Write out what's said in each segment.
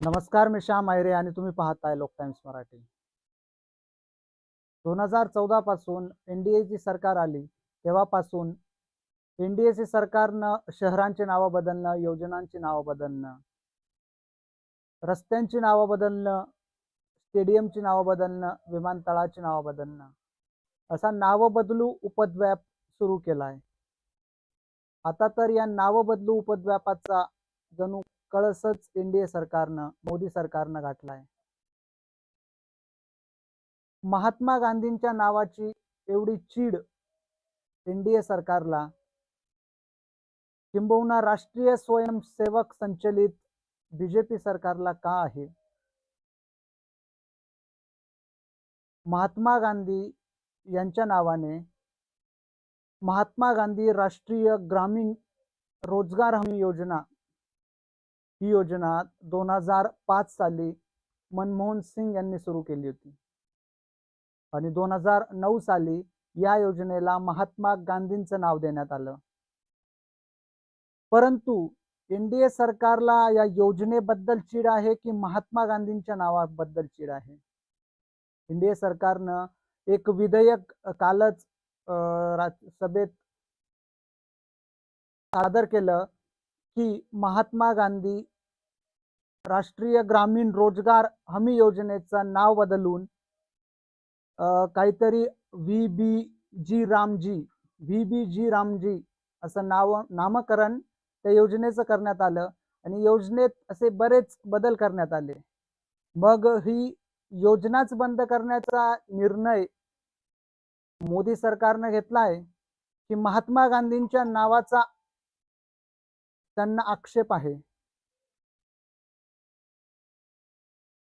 नमस्कार मी श्याम आयरे आणि तुम्ही पाहताय लोक टाइम्स मराठी. दोन हजार चौदा पासून एनडीएची सरकार आली तेव्हापासून एनडीएची सरकारनं शहरांची नावं बदलणं योजनांची नावं बदलणं रस्त्यांची नावं बदलणं स्टेडियमची नावं बदलणं विमानतळाची नावं बदलणं असा नावं बदलू उपद्व्याप सुरू केला आहे आता तर या नावं बदलू उपद्व्यापाचा जणू कळसच एनडीए सरकारनं मोदी सरकारनं गाठलाय. महात्मा गांधींच्या नावाची एवढी चीड एनडीए सरकारला किंबहुना राष्ट्रीय स्वयंसेवक संचलित बीजेपी सरकारला का आहे? महात्मा गांधी यांच्या नावाने महात्मा गांधी राष्ट्रीय ग्रामीण रोजगार हमी योजना ही योजना दोन हजार पाच साली मनमोहन सिंग यांनी सुरू केली होती. आणि दोन हजार नऊ साली या योजनेला महात्मा गांधींचं नाव देण्यात आलं. परंतु एनडीए सरकारला या योजनेबद्दल चीड आहे की महात्मा गांधींच्या नावाबद्दल चीड आहे? एनडीए सरकारनं एक विधेयक कालच अं, राज- सभेत सादर केलं की महात्मा गांधी राष्ट्रीय ग्रामीण रोजगार हमी योजनेचं नाव बदलून काहीतरी V B G Ramji V B G Ramji असं नाव नामकरण त्या योजनेचं करण्यात आलं आणि योजनेत असे बरेच बदल करण्यात आले. मग ही योजनाच बंद करण्याचा निर्णय मोदी सरकारनं घेतला आहे की महात्मा गांधींच्या नावाचा त्यांना आक्षेप आहे.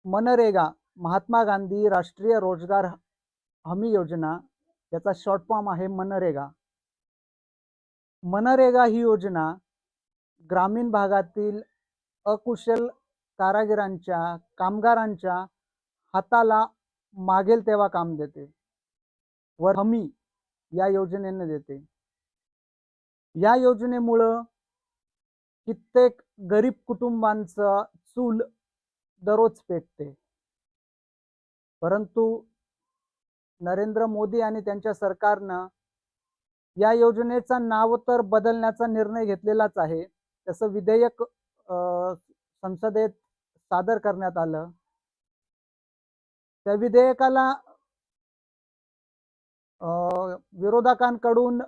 मनरेगा महात्मा गांधी राष्ट्रीय रोजगार हमी योजना याचा शॉर्ट फॉर्म आहे मनरेगा. मनरेगा ही योजना ग्रामीण भागातील अकुशल कारागिरांच्या कामगारांच्या हाताला मागेल तेव्हा काम देते. व हमी या योजनेने देते. या योजनेमुळं कित्येक गरीब कुटुंबांचं चूल दररोज पेटते. परंतु नरेंद्र मोदी आणि त्यांच्या सरकारनं या योजनेचं नाव तर बदलण्याचा निर्णय घेतलेलाच आहे. तसं विधेयक संसदेत सादर करण्यात आलं. त्या विधेयकाला अं, विरोधकांकडून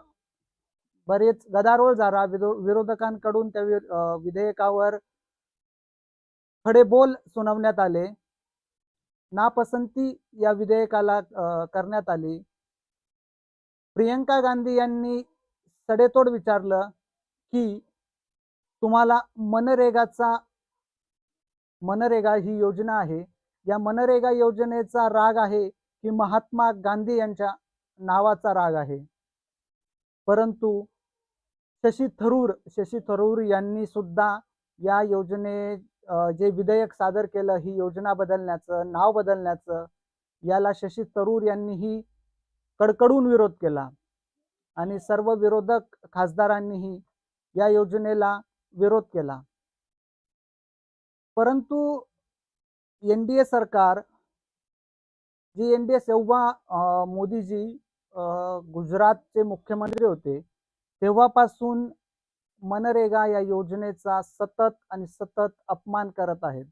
बरेच गदारोळ झाला. विरोधकांकडून त्या विधेयकावर खडे बोल सुनावण्यात आले. नापसंती या विधेयकाला करण्यात आली. प्रियंका गांधी यांनी सडेतोड विचारलं की तुम्हाला मनरेगाचा मनरेगा ही योजना आहे. या मनरेगा योजनेचा राग आहे की महात्मा गांधी यांच्या नावाचा राग आहे. परंतु शशी थरूर शशी थरूर यांनी सुद्धा या योजने जे विधेयक सादर केलं ही योजना बदलण्याचं नाव बदलण्याचं याला शशी थरूर यांनीही कडकडून विरोध केला. आणि सर्व विरोधक खासदारांनीही या योजनेला विरोध केला. परंतु एन डी ए सरकार जी एन डी ए सेव्हा मोदीजी अं, गुजरातचे मुख्यमंत्री होते तेव्हापासून मनरेगा या योजनेचा सतत आणि सतत अपमान करत आहेत.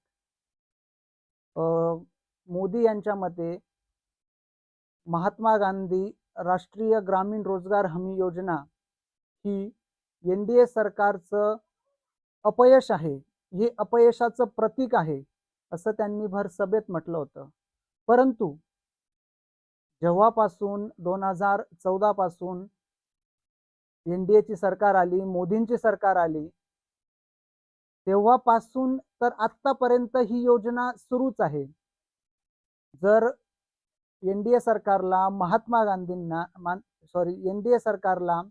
मोदी यांच्या मते महात्मा गांधी राष्ट्रीय ग्रामीण रोजगार हमी योजना ही एन डी ए सरकारचं अपयश आहे. हे अपयशाचं प्रतीक आहे असं त्यांनी भर सभेत म्हटलं होतं. परंतु जेव्हापासून दोन हजार चौदा एनडीएची सरकार आली मोदींची सरकार आली तेव्हापासून तर आत्तापर्यंत ही योजना सुरूच आहे. जर एनडीए सरकारला महात्मा गांधींना सॉरी एनडीए सरकारला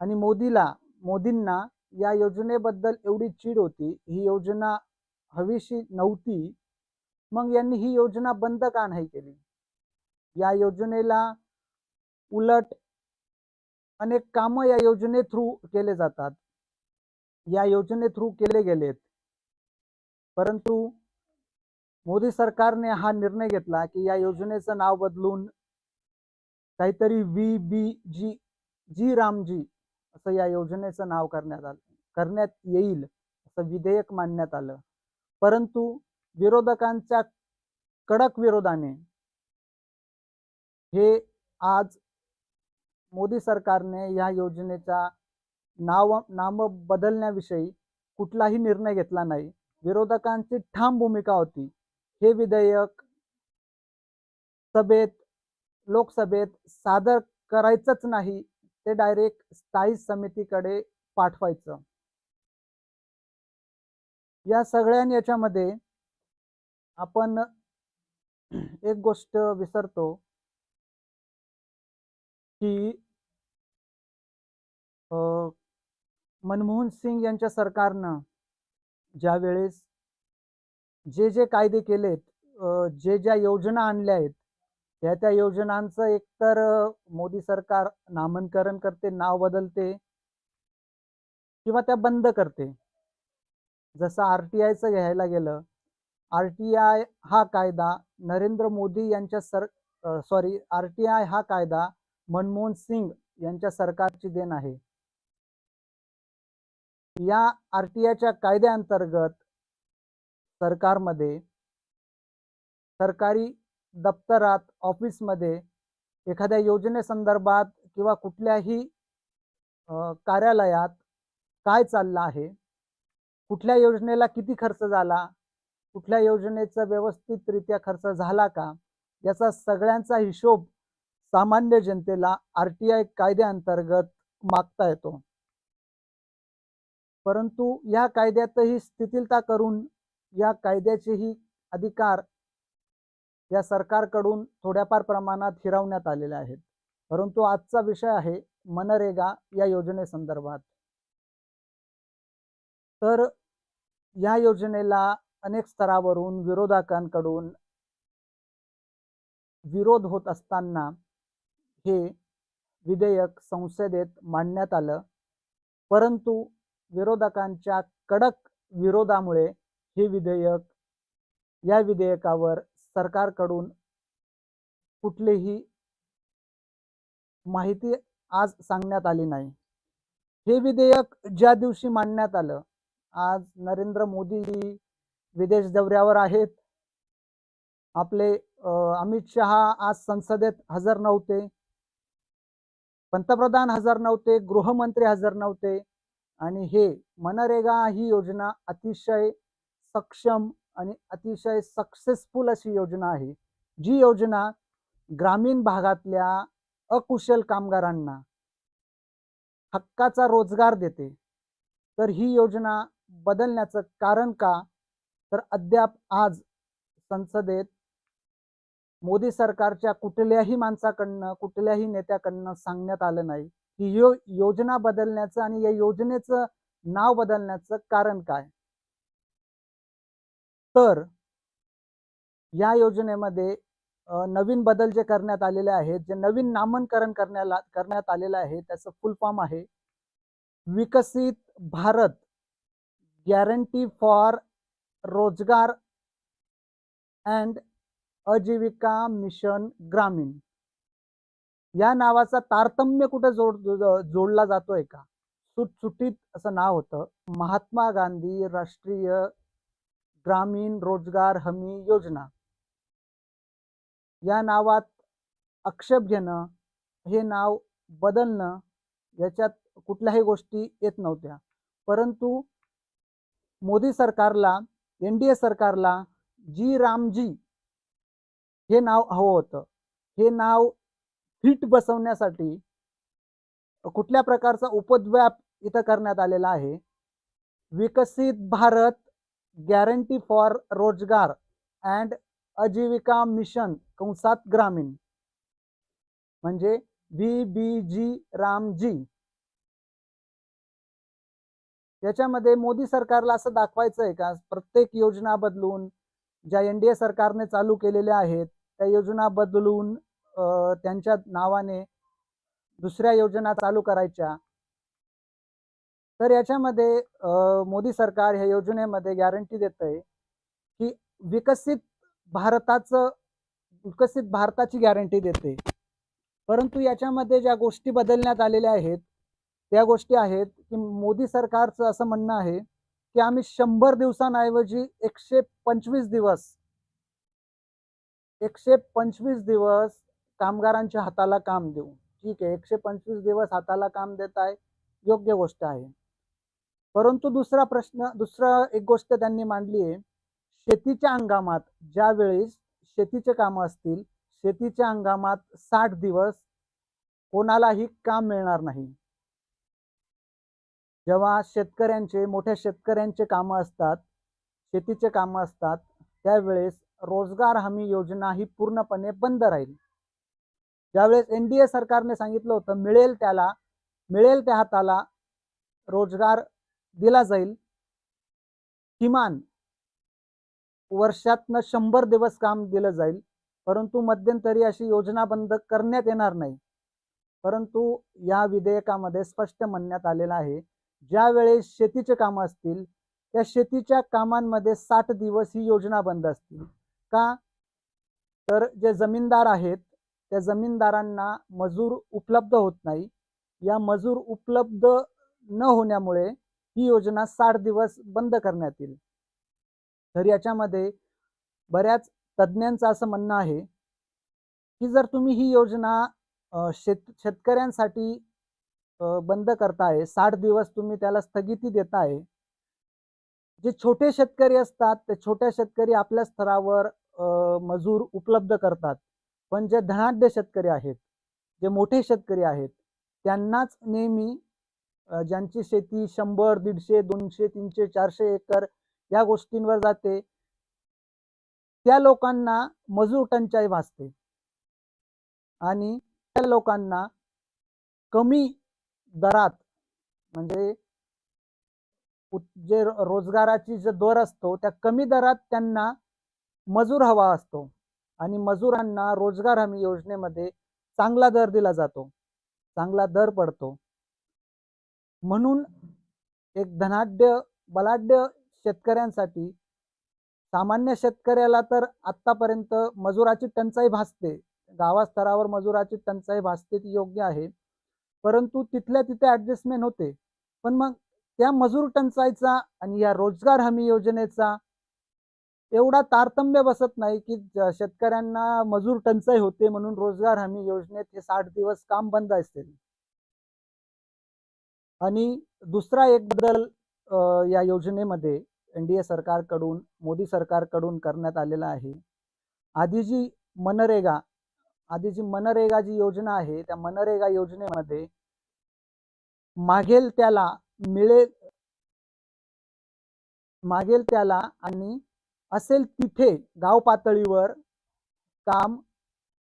आणि मोदीला मोदींना या योजनेबद्दल एवढी चीड होती ही योजना हवीशी नव्हती मग यांनी ही योजना बंद का नाही केली? या योजनेला उलट अनेक कामं या योजने थ्रू केले जातात. या योजने थ्रू केले गेलेत. परंतु मोदी सरकारने हा निर्णय घेतला की या योजनेचं नाव बदलून काहीतरी व्ही बी जी जी रामजी असं या योजनेचं नाव करण्यात आलं करण्यात येईल असं विधेयक मांडण्यात आलं. परंतु विरोधकांच्या कडक विरोधाने हे आज मोदी सरकारने या योजनेचा नाव नाम बदलण्याविषयी कुठलाही निर्णय घेतला नाही. विरोधकांची ठाम भूमिका होती. हे विधेयक सभेत लोकसभेत सादर करायचंच नाही ते डायरेक्ट स्थायी समितीकडे पाठवायचं. या सगळ्या याच्यामध्ये आपण एक गोष्ट विसरतो. की मनमोहन सिंग यांच्या सरकारनं ज्या वेळेस जे जे कायदे केलेत जे ज्या योजना आणल्या आहेत त्या त्या योजनांचं एकतर मोदी सरकार नामकरण करते नाव बदलते किंवा त्या बंद करते. जसं आर टी आयचं घ्यायला गेलं आर टी आय हा कायदा नरेंद्र मोदी यांच्या sir sorry R T I हा कायदा मनमोहन सिंग यांच्या सरकारची देण आहे. या आर टी आयच्या कायद्याअंतर्गत सरकारमध्ये सरकारी दप्तरात ऑफिसमध्ये एखाद्या योजनेसंदर्भात किंवा कुठल्याही कार्यालयात काय चाललं आहे? कुठल्या योजनेला किती खर्च झाला? कुठल्या योजनेचा व्यवस्थितरित्या खर्च झाला का? याचा सगळ्यांचा हिशोब सामान्य जनतेला आर टी आय कायद्याअंतर्गत मागता येतो. परंतु या कायद्यातही स्थिथिलता करून या कायद्याचेही अधिकार या सरकारकडून थोड्याफार प्रमाणात हिरावण्यात आलेले आहेत. परंतु आजचा विषय आहे मनरेगा या योजनेसंदर्भात. तर या योजनेला अनेक स्तरावरून विरोधकांकडून विरोध होत असताना हे विधेयक संसदेत मांडण्यात आलं. परंतु विरोधकांच्या कडक विरोधामुळे हे विधेयक या विधेयकावर सरकारकडून कुठलीही माहिती आज सांगण्यात आली नाही. हे विधेयक ज्या दिवशी मांडण्यात आलं आज नरेंद्र मोदी विदेश दौऱ्यावर आहेत. आपले अमित शहा आज संसदेत हजर नव्हते. पंतप्रधान हजर नव्हते गृहमंत्री हजर नव्हते आणि हे मनरेगा ही योजना अतिशय सक्षम आणि अतिशय सक्सेसफुल अशी योजना आहे जी योजना ग्रामीण भागातल्या अकुशल कामगारांना हक्काचा रोजगार देते. तर ही योजना बदलण्याचं कारण का? तर अद्याप आज संसदेत मोदी सरकारच्या कुठल्याही माणसाकडनं कुठल्याही नेत्याकडनं सांगण्यात आलं नाही की यो योजना बदलण्याचं आणि या योजनेचं नाव बदलण्याचं कारण काय? तर या योजनेमध्ये नवीन बदल जे करण्यात आलेले आहेत जे नवीन नामांकरण करण्याला करण्यात आलेलं आहे त्याचं फुल फॉर्म आहे Viksit Bharat guarantee for Rozgar and Ajeevika mission Gramin. या नावाचा तारतम्य कुठे जोड जोडला जातोय का? सुटसुटीत असं नाव होतं. महात्मा गांधी राष्ट्रीय ग्रामीण रोजगार हमी योजना. या नावात आक्षेप घेणं हे नाव बदलणं याच्यात कुठल्याही गोष्टी येत नव्हत्या. परंतु मोदी सरकारला एन डी ए सरकारला जी रामजी हे नाव हवं होतं. हे नाव फिट बसवण्यासाठी कुठल्या प्रकारचा उपद्व्याप इथं करण्यात आलेला आहे? Viksit Bharat guarantee for Rozgar and Ajeevika mission कंसात ग्रामीण. म्हणजे व्ही बी जी रामजी. याच्यामध्ये मोदी सरकारला असं दाखवायचं आहे का? प्रत्येक योजना बदलून ज्या एन डी ए सरकारने चालू केलेल्या आहेत त्या योजना बदलून त्यांच्या नावाने दुसऱ्या योजना चालू करायच्या. तर याच्यामध्ये मोदी सरकार ह्या योजनेमध्ये गॅरंटी देत आहे विकसित भारताचं विकसित भारताची गॅरंटी देते परंतु याच्यामध्ये ज्या गोष्टी बदलण्यात आलेल्या आहेत त्या गोष्टी आहेत की मोदी सरकारचं असं म्हणणं आहे की आम्ही शंभर दिवसांऐवजी एकशे पंचवीस दिवस एकशे पंचवीस दिवस कामगारांच्या हाताला काम देऊ ठीक आहे एकशे पंचवीस दिवस हाताला काम देत आहे योग्य गोष्ट आहे. परंतु दुसरा प्रश्न दुसरा एक गोष्ट त्यांनी मांडली आहे. शेतीच्या हंगामात ज्या वेळेस शेतीचे कामं असतील शेतीच्या हंगामात साठ दिवस कोणालाही काम मिळणार नाही. जेव्हा शेतकऱ्यांचे मोठ्या शेतकऱ्यांचे कामं असतात शेतीचे कामं असतात त्यावेळेस रोजगार हमी योजना ही पूर्णपणे बंद राहील. ज्यावेळेस एन डी ए सरकारने सांगितलं होतं मिळेल त्याला मिळेल त्या हाताला रोजगार दिला जाईल. किमान वर्षातनं शंभर दिवस काम दिलं जाईल. परंतु मध्यंतरी अशी योजना बंद करण्यात येणार नाही. परंतु या विधेयकामध्ये स्पष्ट म्हणण्यात आलेलं आहे ज्या वेळेस शेतीचे कामं असतील त्या शेतीच्या कामांमध्ये साठ दिवस ही योजना बंद असतील. का? तर जे जमीनदार आहेत त्या जमीनदारांना मजूर उपलब्ध होत नाही. या मजूर उपलब्ध न होण्यामुळे ही योजना साठ दिवस बंद करण्यात येईल. तर याच्यामध्ये बऱ्याच तज्ज्ञांचं असं म्हणणं आहे की जर तुम्ही ही योजना शेत शेतकऱ्यांसाठी बंद करताय साठ दिवस तुम्ही त्याला स्थगिती देताय जे छोटे शेतकरी असतात ते छोट्या शेतकरी आपल्या स्तरावर मजूर उपलब्ध करतात. पण जे धनाढ्य शेतकरी आहेत जे मोठे शेतकरी आहेत त्यांनाच नेहमी ज्यांची शेती शंभर दीडशे दोनशे तीनशे चारशे एकर या गोष्टींवर जाते त्या लोकांना मजूर टंचाई भासते. आणि त्या लोकांना कमी दरात म्हणजे जे रोजगाराची जो दर असतो त्या कमी दरात त्यांना मजूर हवा असतो आणि मजुरांना रोजगार हमी योजनेमध्ये चांगला दर दिला जातो. चांगला दर पडतो. म्हणून एक धनाढ्य बलाढ्य शेतकऱ्यांसाठी सामान्य शेतकऱ्याला तर आतापर्यंत मजुराची टंचाई भासते. गावास्तरावर मजुराची टंचाई भासते ती योग्य आहे. परंतु तिथल्या तिथे ऍडजस्टमेंट होते. पण मग त्या मजूर टंचाईचा आणि या रोजगार हमी योजनेचा एवढा तारतम्य बसत नाही की शेतकऱ्यांना मजूर टंचाई होते म्हणून रोजगार हमी योजनेत हे साठ दिवस काम बंद असतील आणि दुसरा एक बदल या योजनेमध्ये एनडीए सरकारकडून मोदी सरकारकडून करण्यात आलेला आहे. आधी जी मनरेगा आधी जी मनरेगा जी योजना आहे त्या मनरेगा योजनेमध्ये मागेल त्याला मिळेल मागेल त्याला आणि असेल तिथे गाव पातळीवर काम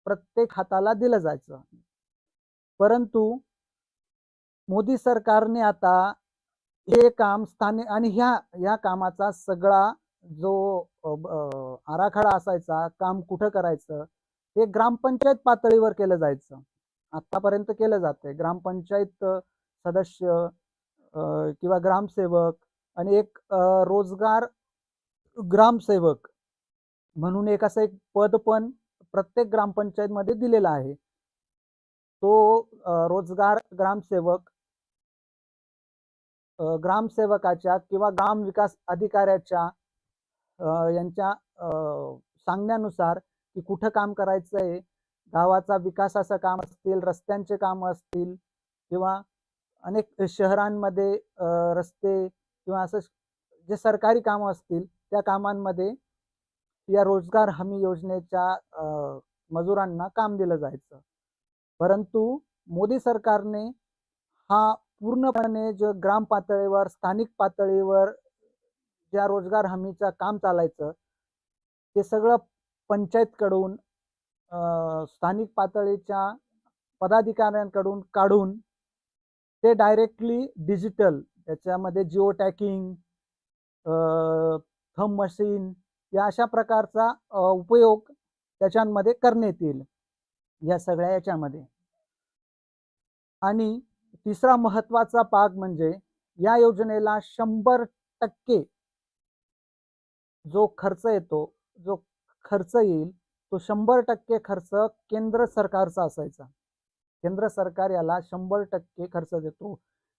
प्रत्येक हाताला दिलं जायचं. परंतु मोदी सरकारने आता हे काम स्थानिक आणि ह्या ह्या कामाचा सगळा जो आराखडा असायचा काम कुठं करायचं हे ग्रामपंचायत पातळीवर केलं जायचं. आतापर्यंत केलं जाते ग्रामपंचायत सदस्य किंवा ग्रामसेवक आणि एक रोजगार ग्रामसेवक म्हणून एक असं एक पद पण प्रत्येक ग्रामपंचायतमध्ये दिलेला आहे. तो रोजगार ग्रामसेवक ग्रामसेवकाच्या किंवा ग्राम विकास अधिकाऱ्याच्या यांच्या अ, सांगण्यानुसार की कुठं काम करायचं आहे गावाचा विकासाचं काम असतील रस्त्यांचे काम असतील किंवा अनेक शहरांमध्ये रस्ते किंवा असं जे सरकारी कामं असतील त्या कामांमध्ये या रोजगार हमी योजनेच्या मजुरांना काम दिलं जायचं. परंतु मोदी सरकारने हा पूर्णपणे जो ग्राम पातळीवर स्थानिक पातळीवर ज्या रोजगार हमीचं काम चालायचं ते सगळं पंचायतकडून स्थानिक पातळीच्या पदाधिकाऱ्यांकडून काढून ते डायरेक्टली डिजिटल त्याच्यामध्ये जिओ टॅकिंग थम मशीन या अशा प्रकारचा उपयोग त्याच्यामध्ये करण्यात येईल. या सगळ्या याच्यामध्ये. आणि तिसरा महत्त्वाचा भाग म्हणजे या योजनेला शंभर टक्के जो खर्च येतो जो खर्च येईल तो शंभर टक्के खर्च केंद्र सरकारचा असायचा. केंद्र सरकार याला शंभर टक्के खर्च देतो.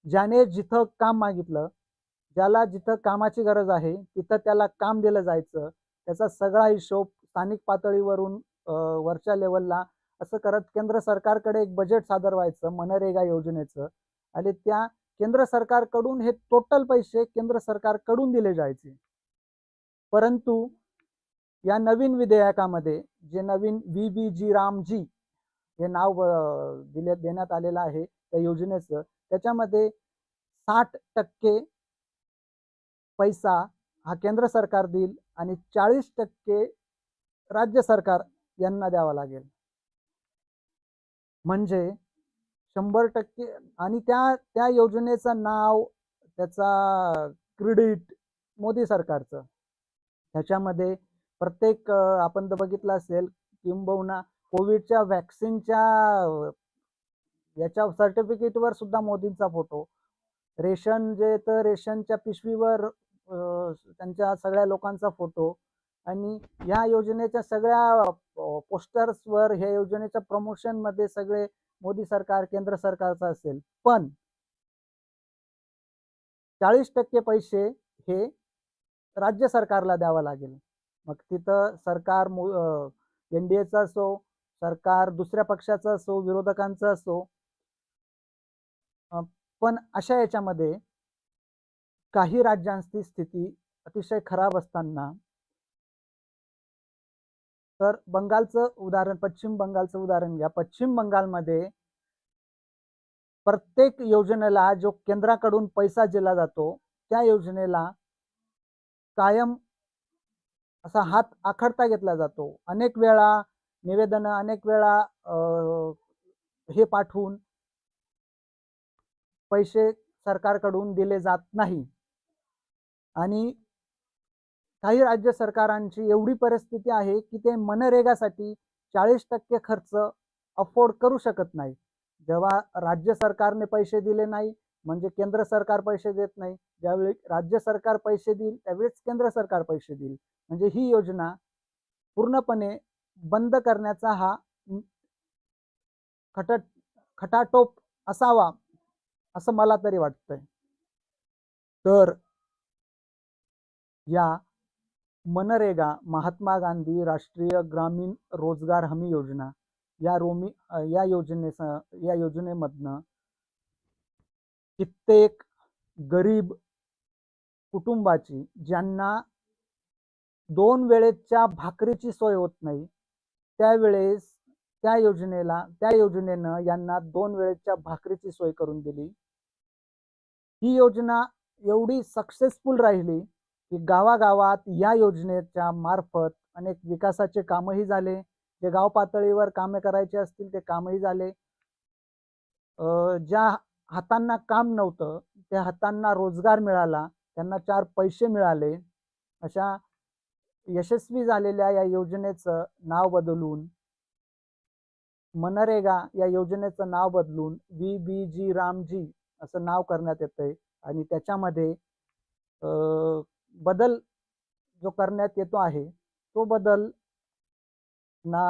ज्याने जिथं काम मागितलं ज्याला जिथं कामाची गरज आहे तिथं त्याला काम दिलं जायचं. त्याचा सगळा हिशोब स्थानिक पातळीवरून वरच्या लेवलला असं करत केंद्र सरकारकडे एक बजेट सादर व्हायचं मनरेगा योजनेचं. आणि त्या केंद्र सरकारकडून हे टोटल पैसे केंद्र सरकारकडून दिले जायचे. परंतु या नवीन विधेयकामध्ये जे नवीन व्ही. बी. जी रामजी हे नाव दिले देण्यात आलेलं आहे त्या योजनेचं त्याच्यामध्ये साठ टक्के पैसा हा केंद्र सरकार देईल आणि चाळीस टक्के राज्य सरकार यांना द्यावा लागेल. म्हणजे शंभर टक्के आणि त्या त्या योजनेचं नाव त्याचा क्रेडिट मोदी सरकारचं. ह्याच्यामध्ये प्रत्येक आपण तर बघितलं असेल किंबहुना कोविडच्या व्हॅक्सिनच्या याच्या सर्टिफिकेटवर सुद्धा मोदींचा फोटो. रेशन जे तर रेशनच्या पिशवीवर त्यांच्या सगळ्या लोकांचा फोटो आणि ह्या योजनेच्या सगळ्या पोस्टर्सवर ह्या योजनेच्या प्रमोशनमध्ये सगळे मोदी सरकार केंद्र सरकारचं असेल. पण चाळीस टक्के पैसे हे राज्य सरकारला द्यावं लागेल. मग तिथं सरकार एन डी एचं असो सरकार दुसऱ्या पक्षाचं असो विरोधकांचं असो पण अशा याच्यामध्ये काही राज्यांची स्थिती अतिशय खराब असताना तर बंगालचं उदाहरण पश्चिम बंगालचं उदाहरण घ्या. पश्चिम बंगालमध्ये प्रत्येक योजनेला जो केंद्राकडून पैसा दिला जातो त्या योजनेला कायम असा हात आखडता घेतला जातो. अनेक वेळा निवेदन अनेक वेळा हे पाठवून पैसे सरकारकडून दिले जात नाही. आणि काही राज्य सरकारांची एवढी परिस्थिती आहे की ते मनरेगासाठी चाळीस टक्के खर्च अफोर्ड करू शकत नाही जेव्हा राज्य सरकारने पैसे दिले नाही म्हणजे केंद्र सरकार पैसे देत नाही ज्यावेळी राज्य सरकार पैसे देईल त्यावेळेस केंद्र सरकार पैसे देईल. म्हणजे ही योजना पूर्णपणे बंद करण्याचा हा खट खटाटोप असावा असं मला तरी वाटतंय. तर या मनरेगा महात्मा गांधी राष्ट्रीय ग्रामीण रोजगार हमी योजना या रोमी या योजने या योजनेमधनं कित्येक गरीब कुटुंबाची ज्यांना दोन वेळेच्या भाकरीची सोय होत नाही त्यावेळेस त्या योजनेला त्या योजनेनं यांना दोन वेळेच्या भाकरीची सोय करून दिली. ही योजना एवढी सक्सेसफुल राहिली की गावागावात या योजनेच्या मार्फत अनेक विकासाचे कामही झाले. जे गाव पातळीवर कामे करायचे असतील ते कामही झाले. अं, ज्या हातांना काम नव्हतं त्या हातांना रोजगार मिळाला त्यांना चार पैसे मिळाले. अशा यशस्वी झालेल्या या योजनेचं नाव बदलून मनरेगा या योजनेचं नाव बदलून व्ही. बी. जी. रामजी असं नाव करण्यात येतंय. आणि त्याच्यामध्ये अं, बदल जो करण्यात येतो आहे तो बदल ना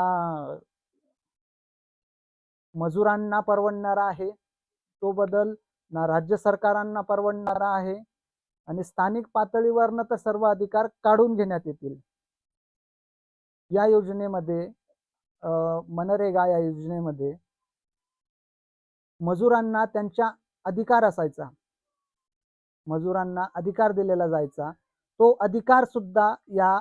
मजुरांना परवडणारा आहे तो बदल ना राज्य सरकारांना परवडणारा आहे आणि स्थानिक पातळीवरनं तर सर्व अधिकार काढून घेण्यात येतील. या योजनेमध्ये अं, मनरेगा या योजनेमध्ये मजुरांना त्यांच्या अधिकार असायचा. मजुरांना अधिकार दिलेला जायचा. तो अधिकार सुद्धा या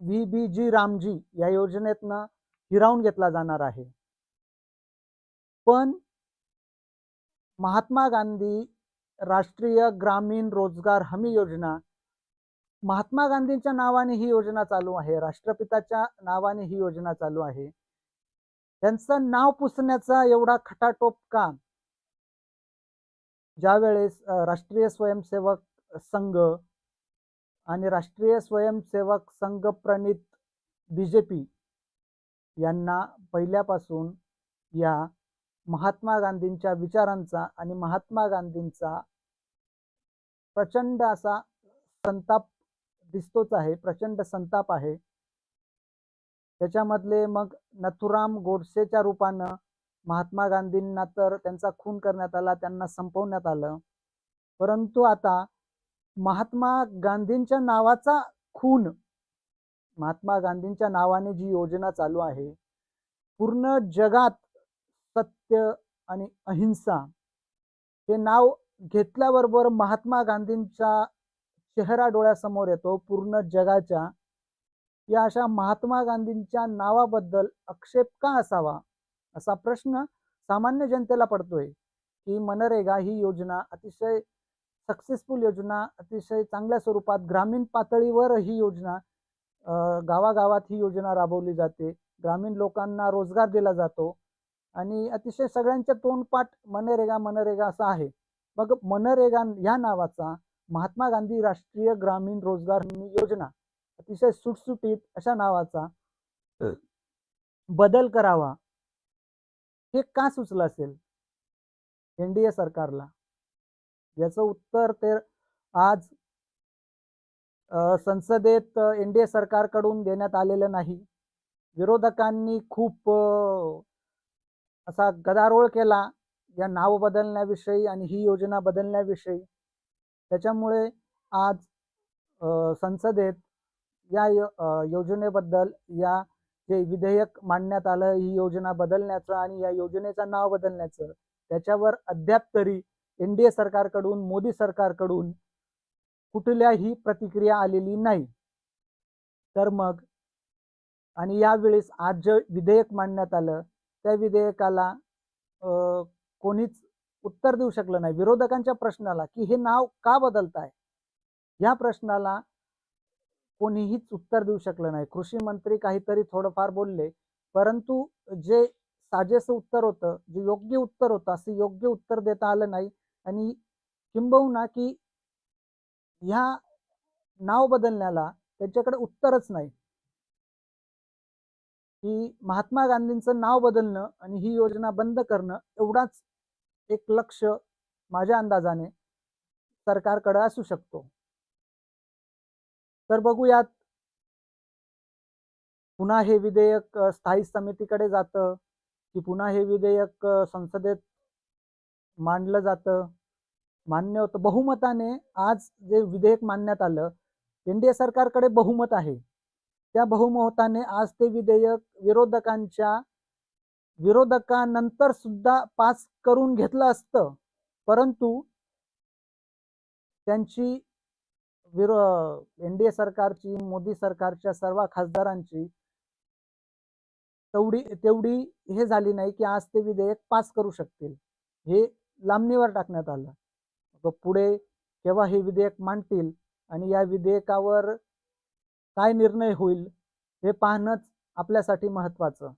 व्ही बी जी रामजी या योजनेतनं हिरावून घेतला जाणार आहे. पण महात्मा गांधी राष्ट्रीय ग्रामीण रोजगार हमी योजना महात्मा गांधींच्या नावाने ही योजना चालू आहे राष्ट्रपिताच्या नावाने ही योजना चालू आहे. त्यांचं नाव पुसण्याचा एवढा खटाटोप का? ज्यावेळेस राष्ट्रीय स्वयंसेवक संघ आणि राष्ट्रीय स्वयंसेवक संघ प्रणित बीजेपी यांना पहिल्यापासून या महात्मा गांधींच्या विचारांचा आणि महात्मा गांधींचा प्रचंड असा संताप दिसतोच आहे प्रचंड संताप आहे. त्याच्यामधले मग नथुराम गोडसेच्या रूपानं महात्मा गांधींना तर त्यांचा खून करण्यात आला त्यांना संपवण्यात आलं. परंतु आता महात्मा गांधींच्या नावाचा खून. महात्मा गांधींच्या नावाने जी योजना चालू आहे पूर्ण जगात सत्य आणि अहिंसा हे नाव घेतल्याबरोबर महात्मा गांधींचा चेहरा डोळ्यासमोर येतो पूर्ण जगाच्या. या अशा महात्मा गांधींच्या नावाबद्दल आक्षेप का असावा? असा प्रश्न सामान्य जनतेला पडतोय की मनरेगा ही योजना अतिशय सक्सेसफुल योजना अतिशय चांगल्या स्वरूपात ग्रामीण पातळीवर ही योजना गावागावात ही योजना राबवली जाते. ग्रामीण लोकांना रोजगार दिला जातो आणि अतिशय सगळ्यांच्या तोंडपाठ मनरेगा मनरेगा असा आहे. मग मनरेगा ह्या नावाचा महात्मा गांधी राष्ट्रीय ग्रामीण रोजगार हमी योजना अतिशय सुटसुटीत अशा नावाचा बदल करावा हे का सुचलं असेल? एनडीए सरकारला. याचं उत्तर ते आज संसदेत एनडीए सरकारकडून देण्यात आलेलं नाही. विरोधकांनी खूप असा गदारोळ केला या नाव बदलण्याविषयी आणि ही योजना बदलण्याविषयी. त्याच्यामुळे आज संसदेत या योजनेबद्दल या जे विधेयक मांडण्यात आलं ही योजना बदलण्याचं आणि या योजनेचं नाव बदलण्याचं त्याच्यावर अद्याप तरी एनडीए सरकारकडून मोदी सरकारकडून कुठल्याही प्रतिक्रिया आलेली नाही. तर मग? आणि यावेळेस आज जे विधेयक मांडण्यात आलं त्या विधेयकाला कोणीच उत्तर देऊ शकलं नाही. विरोधकांच्या प्रश्नाला की हे नाव का बदलताय? या प्रश्नाला कोणीहीच उत्तर देऊ शकलं नाही. कृषी मंत्री काहीतरी थोडंफार बोलले परंतु जे साजेसं उत्तर होतं जे योग्य उत्तर होतं असं योग्य उत्तर देता आलं नाही आणि किंबहुना की ह्या नाव बदलण्याला त्यांच्याकडे उत्तरच नाही. की महात्मा गांधींचं नाव बदलणं आणि ही योजना बंद करणं एवढाच एक लक्ष माझ्या अंदाजाने सरकारकडे असू शकतो. तर बघूयात. पुन्हा हे विधेयक स्थायी समितीकडे जातं की पुन्हा हे विधेयक संसदेत मांडलं जातं. मान्य होतं. बहुमताने आज जे विधेयक मांडण्यात आलं एनडीए सरकारकडे बहुमत आहे. त्या बहुमताने आज ते विधेयक विरोधकांच्या विरोधकानंतर सुद्धा पास करून घेतलं असतं. परंतु त्यांची विरो एनडीए सरकारची मोदी सरकारच्या सर्व खासदारांची तेवढी तेवढी हे झाली नाही की आज ते विधेयक पास करू शकतील. हे लांबणीवर टाकण्यात आलं. मग पुढे केव्हा हे विधेयक मांडतील आणि या विधेयकावर काय निर्णय होईल हे पाहणंच आपल्यासाठी महत्वाचं